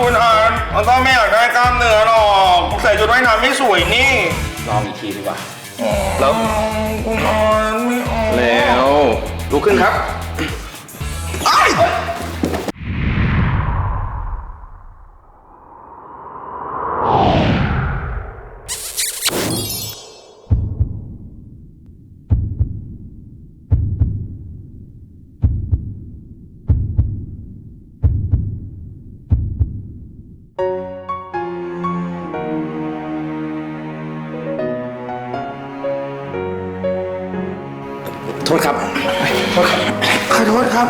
คุณอาร์ตมันก็ไม่อยากได้กล้ามเนื้อหรอกคุณใส่ชุดว่ายน้ำไม่สวยนี่ลองอีกทีดีกว่า แล้ว คุณอาร์ตไม่เอาแล้วลุกขึ้นครับ ครับ โทษครับ ขอโทษครับ